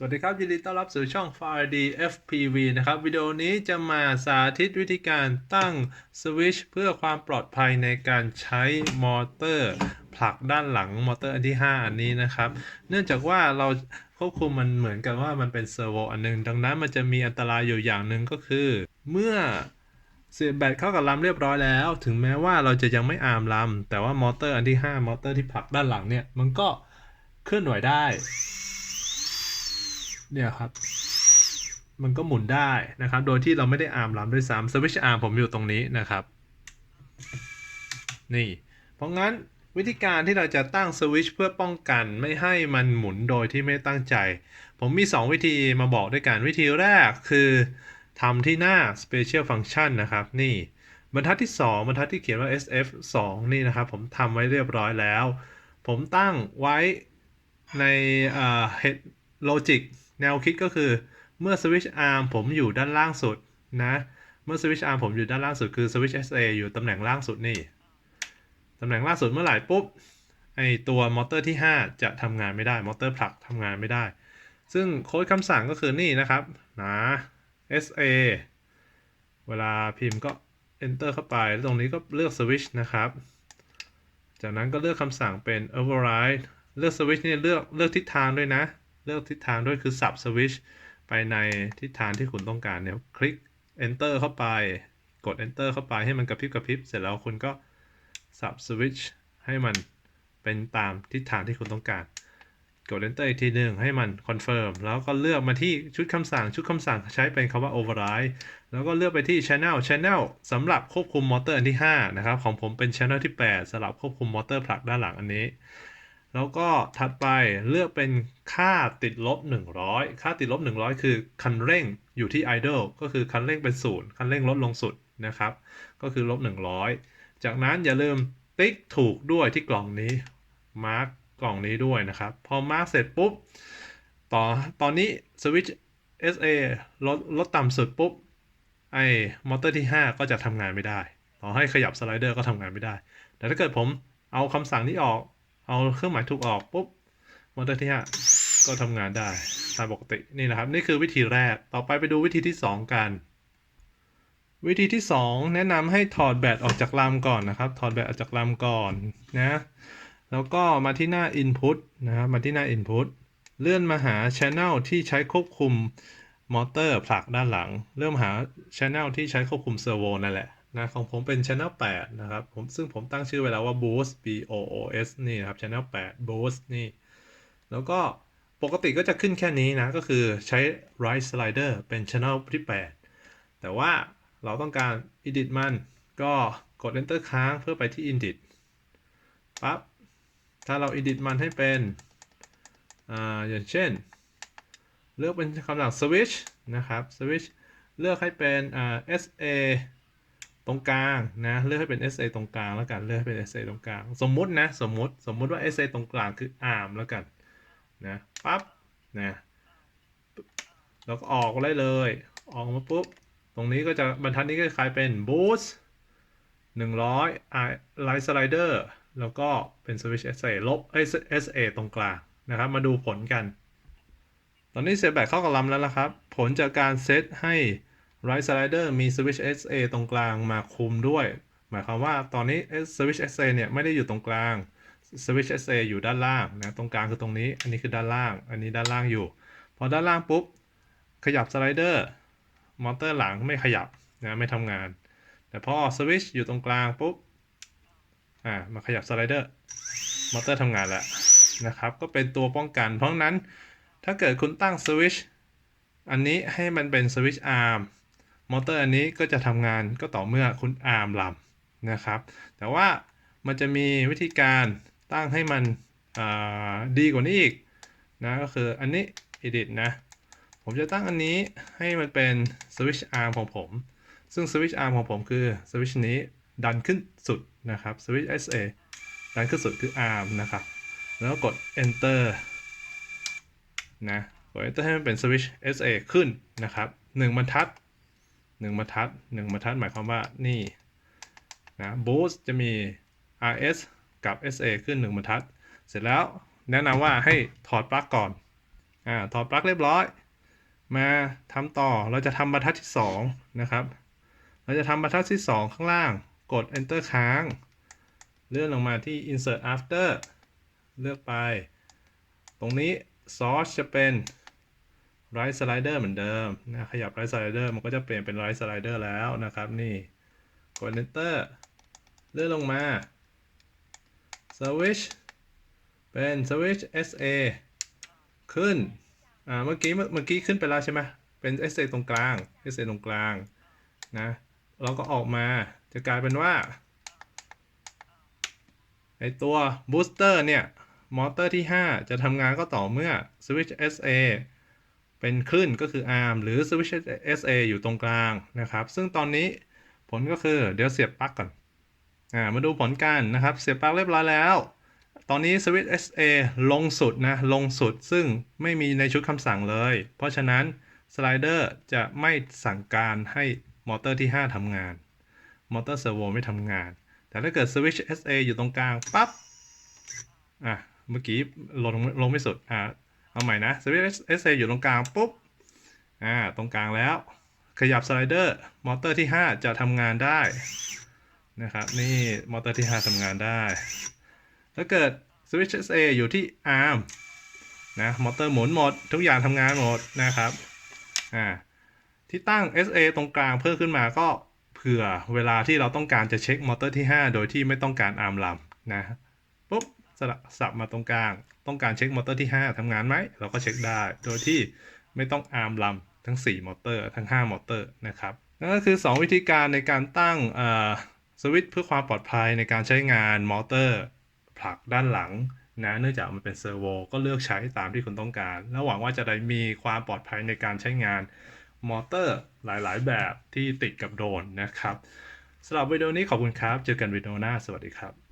สวัสดีครับ ยินดีต้อนรับสู่ช่อง FRD FPV นะครับ วิดีโอนี้จะมาสาธิตวิธีการตั้งสวิชเพื่อความปลอดภัยในการใช้มอเตอร์ผลักด้านหลังมอเตอร์อันที่ 5 อันนี้นะครับ เนื่องจากว่าเราควบคุมมันเหมือนกันว่ามันเป็นเซอร์โวอันหนึง ดังนั้นมันจะมีอันตรายอยู่อย่างหนึ่งก็คือ เมื่อเสียบแบตเข้ากับลำเรียบร้อยแล้ว ถึงแม้ว่าเราจะยังไม่อาร์มลำแต่ว่ามอเตอร์อันที่ 5 มอเตอร์ที่ผลักด้านหลังเนี่ยมันก็เคลื่อนไหวได้ เนี่ยครับ มันก็หมุนได้นะครับ โดยที่เราไม่ได้อาร์มลำด้วยซ้ำสวิตช์อาร์มผมอยู่ตรงนี้นะครับ นี่ เพราะงั้นวิธีการที่เราจะตั้งสวิตช์เพื่อป้องกันไม่ให้มันหมุนโดยที่ไม่ตั้งใจ ผมมี 2 วิธีมาบอกด้วยกัน วิธีแรกคือทำที่หน้า Special Function นะครับ นี่บรรทัดที่ 2 บรรทัดที่เขียนว่า SF 2 นี่นะครับ ผมทำไว้เรียบร้อยแล้ว ผมตั้งไว้ในเอ่อ head logic แนวคิดก็คือเมื่อ switch arm ผมอยู่ด้านล่างสุดนะ เมื่อ switch arm ผมอยู่ด้านล่างสุดคือ switch SA อยู่ตำแหน่งล่างสุดนี่ตำแหน่งล่างสุดเมื่อไหร่ปุ๊บไอตัวมอเตอร์ที่ 5 จะทำงานไม่ได้มอเตอร์ผลักทำงานไม่ได้ ซึ่งโค้ดคำสั่งก็คือนี่นะครับนะ SA เวลาพิมพ์ก็ enter เข้าไป แล้วตรงนี้ก็เลือก switch นะครับ จากนั้นก็เลือกคำสั่งเป็น override เลือก switch นี่เลือกเลือกทิศทางด้วยนะ เลือกทิศทางด้วยคือสับ switch ไปในทิศทางที่คุณต้องการเนี่ยคลิก enter เข้าไปกด enter เข้าไปให้มันกระพริบกระพริบเสร็จแล้วคุณก็สับ switch ให้มันเป็นตามทิศทางที่คุณต้องการ กด enter อีกทีหนึ่งให้มัน confirm แล้วก็เลือกมาที่ชุดคำสั่งชุดคำสั่งใช้เป็นคำว่า override แล้วก็เลือกไปที่ channel channel สำหรับควบคุมมอเตอร์อันที่ 5 นะครับ ของผมเป็น channel ที่ 8สำหรับควบคุมมอเตอร์ผลักด้านหลังอันนี้ แล้วก็ถัดไปเลือกเป็นค่าติดลบ 100 ค่าติดลบ 100 คือคันเร่งอยู่ที่ idle ก็คือคันเร่งเป็นศูนย์คันเร่งลดลงสุดนะครับ ก็คือลบ 100 จากนั้นอย่าลืมติ๊กถูกด้วยที่กล่องนี้ มาร์กกล่องนี้ด้วยนะครับ พอมาร์กเสร็จปุ๊บ ต่อตอนนี้สวิตช์ SA ลดลดต่ำสุดปุ๊บ ไอ้มอเตอร์ที่ 5 ก็จะทำงานไม่ได้ ต่อให้ขยับสไลเดอร์ก็ทำงานไม่ได้ แต่ถ้าเกิดผมเอาคำสั่งนี้ออก เอาเครื่องหมายถูกออกปุ๊บมอเตอร์ที่5ก็ทำงานได้ตามปกตินี่นะครับ นี่คือวิธีแรกต่อไปไปดูวิธีที่ 2 กัน วิธีที่ 2 แนะนำให้ถอดแบตออกจากลำก่อนนะครับ ถอดแบตออกจากลำก่อนนะแล้วก็มาที่หน้า Input นะครับมาที่หน้า Input เลื่อนมาหา Channel ที่ใช้ควบคุมมอเตอร์ผลักด้านหลัง เริ่มหา Channel ที่ใช้ควบคุมเซอร์โวนั่นแหละ นะของผมเป็น Channel 8 นะครับผมซึ่งผมตั้งชื่อไว้แล้วว่า Boost B O O S นี่นะครับ Channel 8 Boost นี่ แล้วก็ปกติก็จะขึ้นแค่นี้นะ ก็คือใช้ Right Slider เป็น Channel ที่ 8 แต่ว่าเราต้องการ Edit มัน ก็กด Enter ค้างเพื่อไปที่ Edit ปั๊บ ถ้าเรา edit มันให้เป็นอ่าอย่างเช่น เลือกเป็นคำสั่ง switch นะครับ switch เลือกให้เป็นอ่า sa ตรงกลางนะเลือกให้เป็น sa ตรงกลางแล้วกันเลือกให้เป็น sa ตรงกลาง สมมุตินะสมมุติสมมุติว่า sa ตรงกลางคือ arm แล้วกันนะปั๊บนะแล้วก็ออกได้เลย ออกมาปุ๊บ ตรงนี้ก็จะบรรทัดนี้ก็คล้ายเป็น boost 100 light slider แล้วก็เป็น switch SA ลบ SA ตรงกลางนะครับ มาดูผลกัน ตอนนี้เซตแบตเข้ากับลำแล้วนะครับ ผลจากการเซตให้ right slider มี switch SA ตรงกลางมาคุมด้วย หมายความว่าตอนนี้ switch SA เนี่ยไม่ได้อยู่ตรงกลาง switch SA อยู่ด้านล่างนะตรงกลางคือตรงนี้ อันนี้คือด้านล่าง อันนี้ด้านล่างอยู่ พอด้านล่างปุ๊บ ขยับสไลเดอร์มอเตอร์หลังไม่ขยับนะไม่ทำงาน แต่พอสวิตช์อยู่ตรงกลางปุ๊บอ่ามาขยับสไลเดอร์มอเตอร์ทำงานแล้วนะครับ ก็เป็นตัวป้องกัน เพราะนั้นถ้าเกิดคุณตั้งสวิตช์อันนี้ให้มันเป็นสวิตช์อาร์ มอเตอร์อันนี้ก็จะทำงานก็ต่อเมื่อคุณอาร์มลำนะครับ แต่ว่ามันจะมีวิธีการตั้งให้มันดีกว่านี้อีกนะก็คืออันนี้ edit นะ ผมจะตั้งอันนี้ให้มันเป็นสวิตช์อาร์มของผม ซึ่งสวิตช์อาร์มของผมคือสวิตช์นี้ดันขึ้นสุดนะครับสวิตช์ SA ดันขึ้นสุดคือ ARM นะครับ แล้วกด Enter นะ กด Enter ให้มันเป็นสวิตช์ SA ขึ้นนะครับ1บรรทัด 1บรรทัด1บรรทัดหมายความว่านี่นะ Boost จะมี RS กับ SA ขึ้น 1บรรทัด เสร็จแล้วแนะนำว่าให้ถอดปลั๊กก่อนอ่าถอดปลั๊กเรียบร้อย มาทำต่อเราจะทำบรรทัดที่สองนะครับเราจะทำบรรทัดที่สองข้างล่าง กด enter ค้าง เลื่อนลงมาที่ insert after เลือกไป ตรงนี้ source จะเป็น right slider เหมือนเดิมนะขยับ right slider มันก็จะเปลี่ยนเป็น right slider แล้วนะครับนี่กด enter เลื่อนลงมา switch เป็น switch SA ขึ้นอ่าเมื่อกี้เมื่อกี้ขึ้นไปแล้วใช่ไหมเป็น SA ตรงกลาง SA ตรงกลางนะเราก็ออกมาจะกลายเป็นว่าไอตัว booster เนี่ย มอเตอร์ที่ 5 จะทำงานก็ต่อเมื่อ switch SA เป็นขึ้นก็คือ arm หรือ switch SA อยู่ตรงกลางนะครับ ซึ่งตอนนี้ผลก็คือเดี๋ยวเสียบปลั๊กก่อนอ่ามาดูผลกันนะครับ เสียบปลั๊กเรียบร้อยแล้ว ตอนนี้ switch SA ลงสุดนะ ลงสุดซึ่งไม่มีในชุดคำสั่งเลย เพราะฉะนั้นสไลเดอร์จะไม่สั่งการให้มอเตอร์ที่ 5ทำงาน มอเตอร์เซอร์โวไม่ทำงาน แต่ถ้าเกิด switch SA อยู่ตรงกลางปั๊บ อะ เมื่อกี้ลงลงไม่สุด อ่า เอาใหม่นะ switch SA อยู่ตรงกลางปุ๊บ อ่า ตรงกลางแล้ว ขยับสไลเดอร์ มอเตอร์ที่ 5 จะทำงานได้นะครับ นี่มอเตอร์ที่ 5ทำงานได้ ถ้าเกิด switch SA อยู่ที่ arm นะ มอเตอร์หมุนหมด ทุกอย่างทำงานหมดนะครับ อ่า ที่ตั้ง SA ตรงกลางเพิ่มขึ้นมาก็เผื่อเวลาที่เราต้องการจะเช็คมอเตอร์ที่ 5 โดยที่ไม่ต้องการ arm ลำนะปุ๊บสลับสับมาตรงกลาง ต้องการเช็คมอเตอร์ที่ 5ทำงานไหมเราก็เช็คได้ โดยที่ไม่ต้อง arm ลำทั้ง 4 มอเตอร์ ทั้ง 5 มอเตอร์นะครับนั่นก็คือ 2 วิธีการในการตั้งสวิตช์เพื่อความปลอดภัยในการใช้งานมอเตอร์ ผลักด้านหลังนะเนื่องจากมันเป็นเซอร์โวก็เลือกใช้ตามที่คุณต้องการ และหวังว่าจะได้มีความปลอดภัยในการใช้งานมอเตอร์หลายๆ แบบที่ติดกับโดรนนะครับสำหรับวิดีโอนี้ขอบคุณครับ เจอกันวิดีโอหน้า สวัสดีครับ